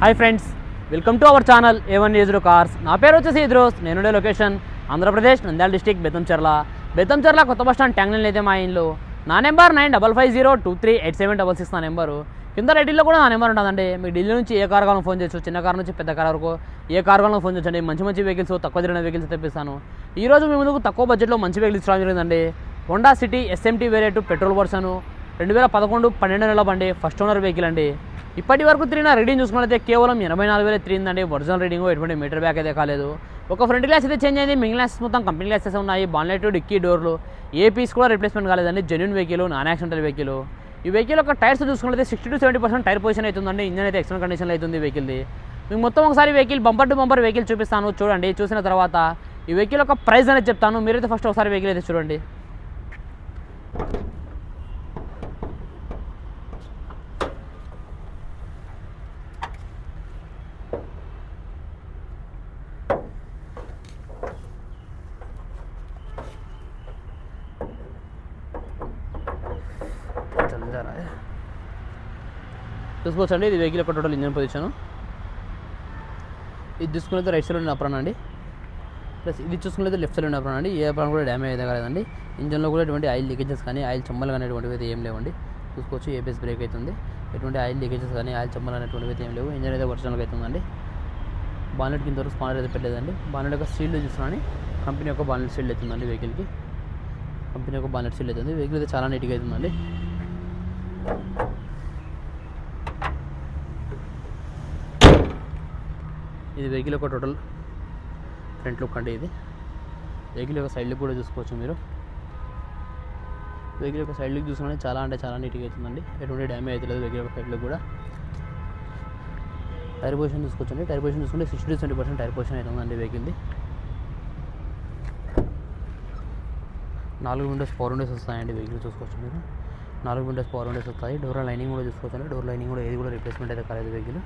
Hi friends welcome to our channel A one one ఈజ్రో cars నా పేరు వచ్చేసి ఇద్రోస్ నేనుండే లొకేషన్ ఆంధ్రప్రదేశ్ నంద్యాల డిస్టిక్ బెత్తంచెర్ల బెత్తంచెర్ల కొత్త బస్ స్టాండ్ ట్యాంగ్ అయితే మా ఇంట్లో నా number nine double five zero two three eight seven double six నా నెంబరు. కింద రెడ్డిలో కూడా నా నెంబర్ ఉంటుందండి. మీకు ఢిల్లీ నుంచి ఏ కార్ కావాలని ఫోన్ చేయొచ్చు. చిన్న కార్ నుంచి పెద్ద కార్ వరకు ఏ కార్ కావాలని ఫోన్ చేయొచ్చండి. మంచి మంచి వెహికల్స్ తక్కువ తిరిగిన వెహికల్స్ తెప్పిస్తాను. ఈ రోజు మీ ముందుకు తక్కువ బడ్జెట్లో మంచి వెహికల్స్ ఇచ్చడం జరిగిందండి. Honda City SMT variant petrol version రెండు వేల పదకొండు పన్నెండు నెలల బండి ఫస్ట్ ఓనర్ వెహికల్ అండి. ఇప్పటి వరకు తిరిగిన రీడింగ్ చూసుకున్నట్లయితే కేవలం ఎనభై నాలుగు వేల తిరిగిందండి. ఒరిజినల్ రీడింగ్ ఎటువంటి మీటర్ బ్యాక్ అయితే కాలేదు. ఒక ఫ్రంట్ గ్లాస్ అయితే చేంజ్ అయింది. మిగిలిన గ్లాసెస్ మొత్తం కంపెనీ గ్లాసెస్ ఉన్నాయి. బాన్లెట్ డిక్కీ డోర్లు ఏ పీస్ కూడా రిప్లేస్మెంట్ కాలేదండి. Genuine vehicle non accidental vehicle ఈ వెహికల్ యొక్క టైర్స్ చూసుకున్నట్లయితే sixty to seventy percent tyre position అవుతుందండి ఇంజన్ అయితే ఎక్సలెంట్ కండిషన్లో అవుతుంది వెహికల్ది మీకు మొత్తం ఒకసారి vehicle bumper to bumper vehicle చూపిస్తాను. చూడండి. చూసిన తర్వాత ఈ వెహికల్ యొక్క ప్రైస్ అనేది చెప్తాను. మీరైతే ఫస్ట్ ఒకసారి వెహికల్ అయితే చూడండి. చల్లరా చూసుకోవచ్చండి ఇది వెహికల్ యొక్క టోటల్ ఇంజన్ పొజిషన్ ఇది చూసుకునేది రైట్ సైడ్ ఉన్న అప్రాన్ అండి. ప్లస్ ఇది చూసుకునేది లెఫ్ట్ సైడ్ ఉన్న అప్రాన్ అండి. ఏ అప్రాన్ కూడా డ్యామేజ్ అయితే కాలేదండి. ఇంజన్లో కూడా ఎటువంటి ఆయిల్ లీకేజెస్ కానీ ఆయిల్ చెమ్మలు కానీ ఎటువంటివి అయితే ఏం లేవండి. చూసుకోవచ్చు ఏబిఎస్ బ్రేక్ అవుతుంది. ఎటువంటి ఆయిల్ లీకేజెస్ కానీ ఆయిల్ చెమ్మలు అనేటువంటివి అయితే ఏం లేవు. ఇంజన్ అయితే ఒరిజినల్గా అవుతుందండి. బానెట్ కింద వరకు స్పానర్ అయితే పెట్టలేదండి. బానెట్ యొక్క సీల్డ్ చూస్తున్నాను కంపెనీ యొక్క బానెట్ సీల్డ్ అవుతుందండి వెహికల్కి కంపెనీ యొక్క బానెట్ సీల్డ్ అవుతుంది. వెహికల్ అయితే చాలా నీట్గా అవుతుందండి. ఇది వెహికల్ ఒక టోటల్ ఫ్రంట్ లుక్ అండి ఇది. వెహికల్ యొక్క సైడ్ లుక్ కూడా చూసుకోవచ్చు మీరు. వెహికల్ యొక్క సైడ్ లుక్ చూసుకుంటే చాలా అంటే చాలా నీట్గా అవుతుందండి. ఎటువంటి డ్యామేజ్ అవుతలేదు వెహికల్ యొక్క సైడ్ లుక్ కూడా. టైర్ పొజిషన్ చూసుకోవచ్చండి టైర్ పొజిషన్ చూసుకుంటే sixty to seventy percent tyre position అవుతుందండి వెహికల్ది. నాలుగు విండోస్ ఫోర్ విండోస్ వస్తాయండి వెహికల్ చూసుకోవచ్చు మీరు. నాలుగు విండోస్ పవర్ విండోస్ వస్తాయి. డోర్ లైనింగ్ కూడా చూసుకోవచ్చు. డోర్ లైనింగ్ కూడా ఏది కూడా రిప్లేస్మెంట్ అయితే కాలేదు వెహికల్.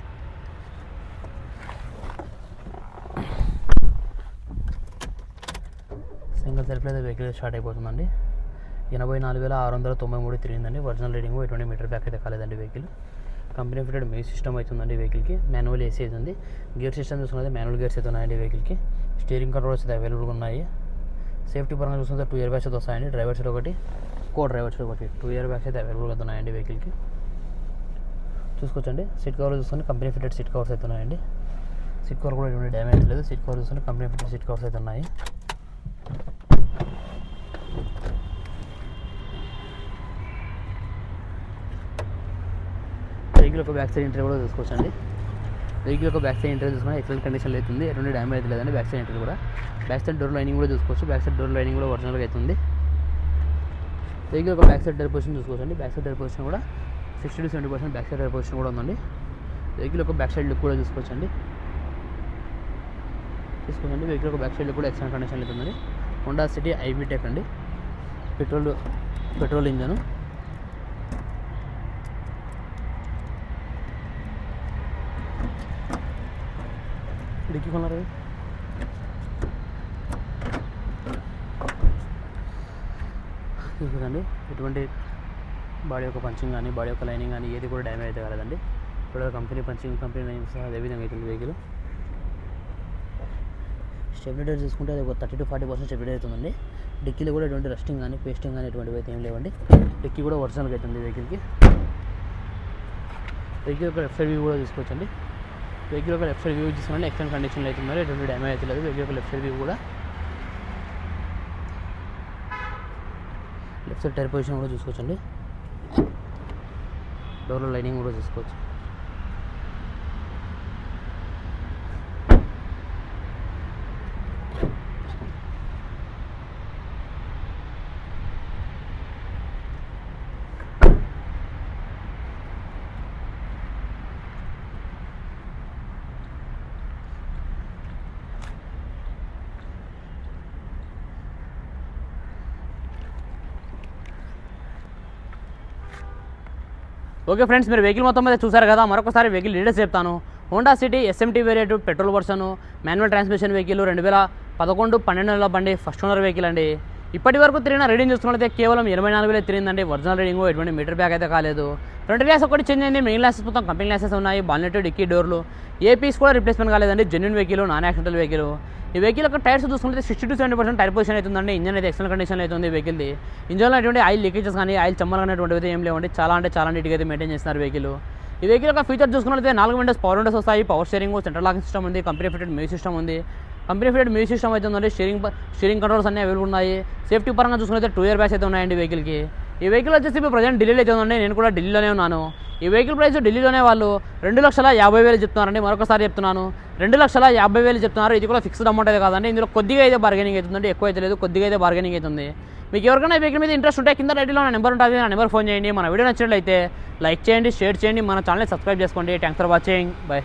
సింగిల్ సెల్ఫ్ అయితే వెహికల్ స్టార్ట్ అయిపోతుందండి. ఎనభై నాలుగు వేల ఆరు వందల తొంభై మూడు తిరిగిందండి. ఒరిజినల్ రీడింగ్ ఎటువంటి మీటర్ బ్యాక్ అయితే కాలేదండి వెహికల్ కంపెనీ ఫిటెడ్ మే సిస్టమ్ అవుతుందండి వెహికల్కి మాన్యువల్ ఏసీ అవుతుంది. గేర్ సిస్టమ్ చూసుకుంటే మాన్యువల్ గేర్స్ అయితే ఉన్నాయండి వెహికల్కి స్టీరింగ్ కంట్రోల్స్ అయితే అవైలబుల్గా ఉన్నాయి. సేఫ్టీ పరంగా చూసుకుంటే టూ ఇయర్ బ్యాగ్స్ అయితే వస్తాయండి. డ్రైవర్ సైడ్ ఒకటి. కో డ్రైవర్స్ ఒకటి టూ ఇయర్ బ్యాగ్స్ అయితే అవైలబుల్గా ఉన్నాయండి వెహికల్కి చూసుకోవచ్చండి. సీట్ కవర్ చూసుకొని కంపెనీ ఫిటెడ్ సీట్ కవర్స్ అయితే ఉన్నాయండి. సీట్ కవర్ కూడా ఎటువంటి డ్యామేజ్ లేదు. సీట్ కవర్ చూసుకొని కంపెనీ ఫిటెడ్ సీట్ కవర్స్ అయితే ఉన్నాయి. వెహికల్ యొక్క బ్యాక్ సైడ్ ఇంటర్ కూడా చూసుకోవచ్చండి. వెహికల్ యొక్క బ్యాక్ సైడ్ ఇంటర్ చూసుకుంటే ఎక్సలెంట్ కండిషన్లో అవుతుంది ఎటువంటి డ్యామేజ్ లేదండి. బ్యాక్ సైడ్ ఇంటర్ కూడా. బ్యాక్ సైడ్ డోర్ లైనింగ్ కూడా చూసుకోవచ్చు. బ్యాక్ సైడ్ డోర్ లైనింగ్ కూడా ఒరిజినల్గా అవుతుంది వెహికల్ ఒక బ్యాక్ సైడ్ డర్ పొజిషన్ చూసుకోవచ్చండి. బ్యాక్ సైడ్ డర్ పొజిషన్ కూడా sixty to seventy percent back side door position కూడా ఉందండి. వెహికల్ ఒక బ్యాక్ సైడ్ లుక్ కూడా చూసుకోవచ్చండి. చూసుకోవచ్చండి వెహికల్ ఒక బ్యాక్ సైడ్ లుక్ కూడా ఎక్సలెంట్ కండిషన్ అవుతుందండి హోండా సిటీ ఐబీ టెక్ అండి. పెట్రోల్ పెట్రోల్ ఇంజను డిక్కీ కొన్నారు చూసుకోండి ఎటువంటి బాడీ యొక్క పంచింగ్ కానీ బాడీ యొక్క లైనింగ్ కానీ ఏది కూడా డ్యామేజ్ అయితే కాలేదండి. ఇప్పుడు కంపెనీ పంచింగ్ కంపెనీ లైనింగ్ సహా అదే విధంగా అవుతుంది వెహికల్ స్టెబిలిటీ చూసుకుంటే అది ఒక thirty to forty percent stability అవుతుందండి. డిక్కీలో కూడా ఎటువంటి రస్టింగ్ కానీ పేస్టింగ్ కానీ ఎటువంటివి అయితే ఏం లేవండి. డిక్కీ కూడా ఒరిజినల్గా అవుతుంది వెహికల్కి వెహికల్ యొక్క లెఫ్ట్ సైడ్ వ్యూ కూడా తీసుకోవచ్చండి వెహికల్ యొక్క లెఫ్ట్ సైడ్ వ్యూ చూసుకోండి ఎక్సలెంట్ కండిషన్లో అవుతుంది ఎటువంటి డ్యామేజ్ అయితే లేదు. వెహికల్ యొక్క లెఫ్ట్ సైడ్ వ్యూ కూడా లెఫ్ట్ సైడ్ టైర్ పొజిషన్ కూడా చూసుకోవచ్చండి. డోర్లో లైనింగ్ కూడా చూసుకోవచ్చు. ఓకే ఫ్రెండ్స్ మీరు వెహికల్ మొత్తం మీద చూసారు కదా మరొకసారి వెహికల్ డీటెయిల్స్ చెప్తాను. Honda City SMT variant petrol version manual transmission vehicle రెండు వేల పదకొండు పన్నెండు నెలల బండి ఫస్ట్ ఓనర్ వెహికల్ అండి. ఇప్పటి వరకు తిరిగిన రీడింగ్ చూసుకున్నట్లయితే కేవలం ఇరవై నాలుగు వేలు తిరిగిందండి. ఒరిజినల్ రీడింగ్ ఎటువంటి మీటర్ బ్యాగ్ అయితే కాలేదు. ఫ్రంట్ గ్లాస్ ఒకటి చేంజ్ అయింది. మెయిన్ గ్లాసెస్ మొత్తం కంపెనీ గ్లాసెస్ ఉన్నాయి. బాన్లెట్ డిక్కీ డోర్లు. ఏ పీస్ కూడా రిప్లేస్మెంట్ కాలేదండి. Genuine vehicle non accidental vehicle ఈ వెహికల్ యొక్క టైర్స్ చూసుకుంటే sixty to seventy percent tyre position అవుతుందండి ఇంజన్ అయితే ఎక్సలెంట్ కండిషన్ అవుతుంది వెహికల్ది ఇంజన్లో అటువంటి ఆయిల్ లీకేజెస్ కానీ ఆయిల్ చమ్మలు అనేటువంటివి అయితే ఏం లేవండి. చాలా అంటే చాలా నీట్గా అయితే మెయింటైన్ చేస్తున్నారు వెహికల్ ఈ వెహికల్ యొక్క ఫీచర్ చూసుకున్నట్లయితే నాలుగు విండోస్ పవర్ విండోస్ వస్తాయి. Power steering central locking system ఉంది. కంపెనీ ఫిటెడ్ మ్యూజిక్ సిస్టమ్ ఉంది. కంపెనీ ఫిటెడ్ మ్యూజిక్ సిస్టమ్ అయితే ఉందండి. స్టీరింగ్ స్టీరింగ్ కంట్రోల్స్ అన్ని అవైలబుల్ ఉన్నాయి. సేఫ్టీ పరంగా చూసుకుంటే టూ ఇయర్ బ్యాగ్స్ అయితే ఉన్నాయండి వెహికల్కి ఈ వెహికల్ వచ్చేసి ఇప్పుడు ప్రజెంట్ ఢిల్లీలో అయితే ఉందండి. నేను కూడా ఢిల్లీలోనే ఉన్నాను. ఈ వెహికల్ ప్రైస్ ఢిల్లీలోనే వాళ్ళు రెండు లక్షల యాభై వేలు చెప్తున్నారండి. మరొకసారి చెప్తున్నాను. రెండు లక్షల యాభై వేలు చెప్తున్నారు. ఇది కూడా ఫిక్స్డ్ అమౌంట్ అయితే కాదండి. ఇందులో కొద్దిగా అయితే బార్గెనింగ్ అవుతుందండి. ఎక్కువ అయితే లేదు. కొద్దిగా అయితే బార్గెనింగ్ అవుతుంది. మీకు ఎవరికైనా వెహికల్ మీద ఇంట్రెస్ట్ ఉంటే కింద రైట్లో నా నెంబర్ ఉంటుంది. నా నెంబర్ ఫోన్ చేయండి. మన వీడియో నచ్చినట్లయితే లైక్ చేయండి షేర్ చేయండి. మన ఛానల్ని సబ్స్క్రైబ్ చేసుకోండి. Thanks for watching bye